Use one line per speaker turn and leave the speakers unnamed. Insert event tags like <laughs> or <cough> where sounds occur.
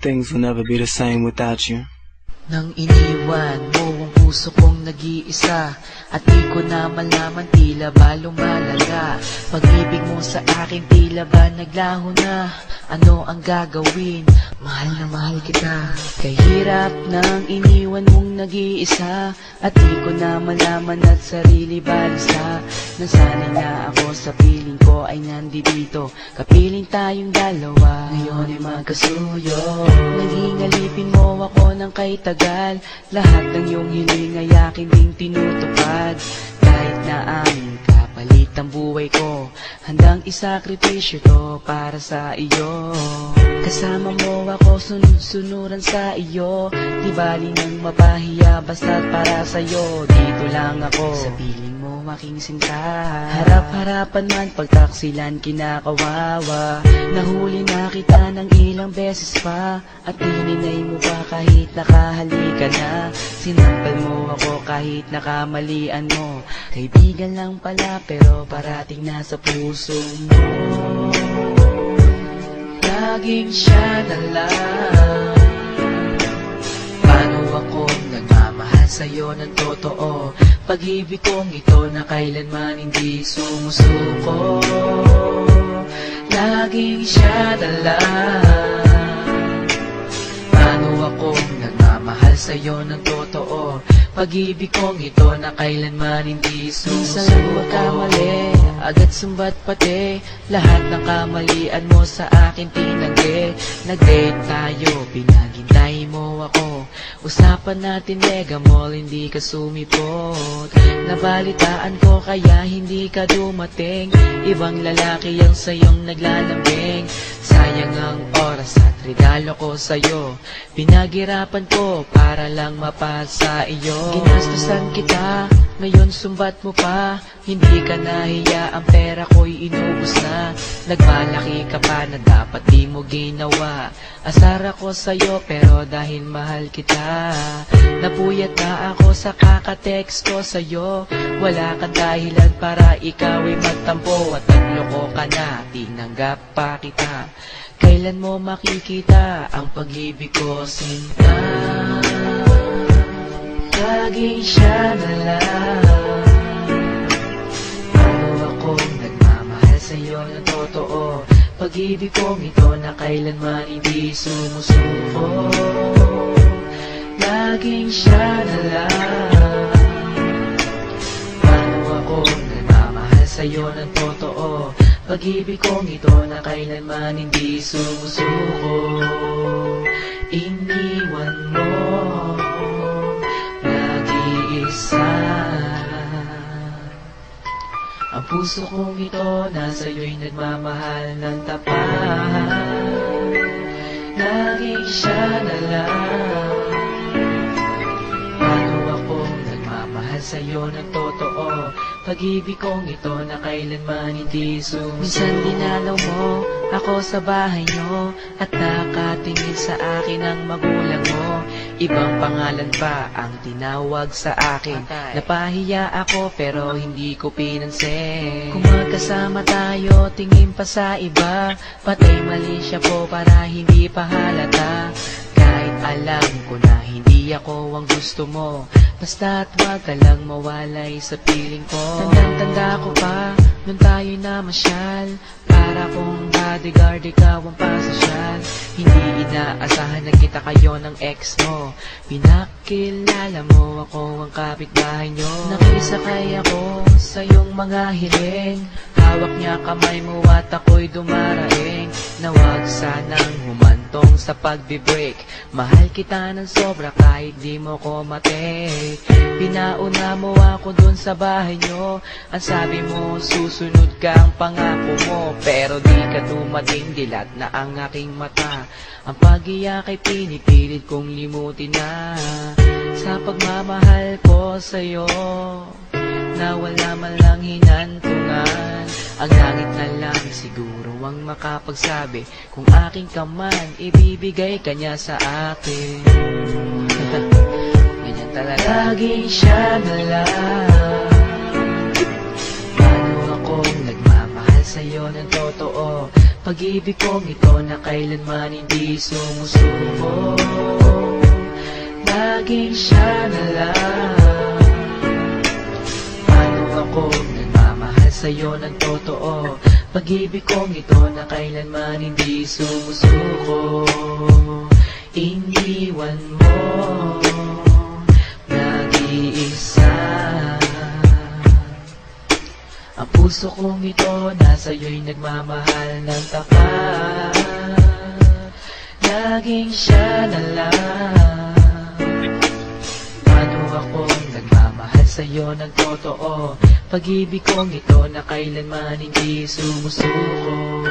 things will never be the same without you.
Nang iniwan puso kong nag-iisa At di ko na malaman tila ba lumalala Pag-ibig mo sa akin tila ba naglaho na? Ano ang gagawin? Mahal na mahal kita. Kahirap nang iniwan mong nag-iisa At di ko na malaman at sarili balisa Nasanay na ako sa piling ko ay nandito. Kapiling tayong dalawa. Ngayon ay magkasuyo. Naging alipin mo ako ng kay tagal. Lahat ng iyong hiling ay akin ding tinutupad. Kahit na aming kapalit ang buhay ko Handang isakripisyo to para sa iyo. Kasama mo ako sunod-sunuran sa iyo. Di bali nang mapahiya basta't para sa'yo. Dito lang ako. Sa piling mo aking Harap-harapan man pagtaksilan kinakawawa. Nahuli na kita ng ilang beses pa. At hininay mo pa kahit nakahalika na. Sinampal mo ako kahit nakamalian mo. Kaibigan lang pala pero parating nasa puso mo. Laging siya na lang sa'yo ng totoo. Pag-ibig kong ito na kailanman hindi sumusuko. Laging siya na lang Paano ako nagmamahal sa'yo ng totoo Pag-ibig kong ito na kailanman hindi sumusuko Minsan magkamali, agad sumbat pati. Lahat ng kamalian mo sa akin tinanggi. Nag-date tayo, pinaghintay mo ako. Usapan natin mega mall, hindi ka sumipot. Nabalitaan ko kaya hindi ka dumating. Ibang lalaki ang sayong naglalambing Sayang ang oras at regalo ko sa'yo. Pinaghirapan ko para lang mapasa iyo. Ginastusan kita, ngayon sumbat mo pa. Hindi ka nahiya, ang pera ko'y inubos na. Nagmalaki ka pa na dapat di mo ginawa. Asar ako sa'yo pero dahil mahal kita. Napuyat na ako sa kakatext ko sa'yo. Wala kang dahilan para ikaw ay magtampo At nagloko ka na, tinanggap pa kita. Kailan mo makikita ang pag-ibig ko sinta Laging siya na lang. Paano akong nagmamahal sa'yo ng totoo? Pag-ibig kong ito na kailanman hindi sumusuko. Laging siya na lang. Paano akong nagmamahal sa'yo ng totoo? Pag-ibig kong ito na kailanman hindi sumusuko puso kong ito nasa iyo'y nagmamahal ng tapat. Laging siya na lang. Paano akong nagmamahal sa'yo ng totoo Pag-ibig kong ito na kailanman hindi sumusuko Minsan dinalaw mo ako sa bahay nyo At nakatingin sa akin ang magulang mo Ibang pangalan pa ang tinawag sa akin. Napahiya ako pero hindi ko pinansin. Kung magkasama tayo, tingin pa sa iba. Patay mali siya po para hindi pa halata. Kahit alam ko na hindi ako ang gusto mo. Basta't wag ka lang mawalay sa piling ko. Tandang-tanda ko pa, nung tayo'y namasyal Para kung bodyguard ikaw ang pasosyal Hindi inaasahan na kita kayo ng ex mo. Pinakilala mo ako ang kapitbahay nyo. Nakisakay ako sa iyong mga hiling. Hawak niya kamay mo at ako'y dumaraing. Nawag sanang humantong sa pagbe-break Mahal kita ng sobra kahit di mo ko matik Pinauna mo ako dun sa bahay nyo. Ang sabi mo susunod ka ang pangako mo. Pero di ka dumating dilat na ang aking mata. Ang pag-iyak ay pinipilit kong limutin na. Sa pagmamahal ko sa'yo Na wala man lang hinantungan Ang langit na lang siguro ang makapagsabi. Kung aking ka man, ibibigay ka niya sa akin. <laughs> Ganyan talaga. Laging siya na lang. Paano akong nagmamahal sa'yo ng totoo Pag-ibig kong ito na kailanman hindi sumusuko. Laging siya na lang sa'yo ng totoo Pag-ibig kong ito na kailanman hindi sumusuko. Iniwan mo Nag-iisa. Ang puso kong ito Nasa'yo'y nagmamahal ng tapat. Laging siya na lang. Paano ako sa'yo ng totoo. Pag-ibig kong ito na kailanman hindi sumusuko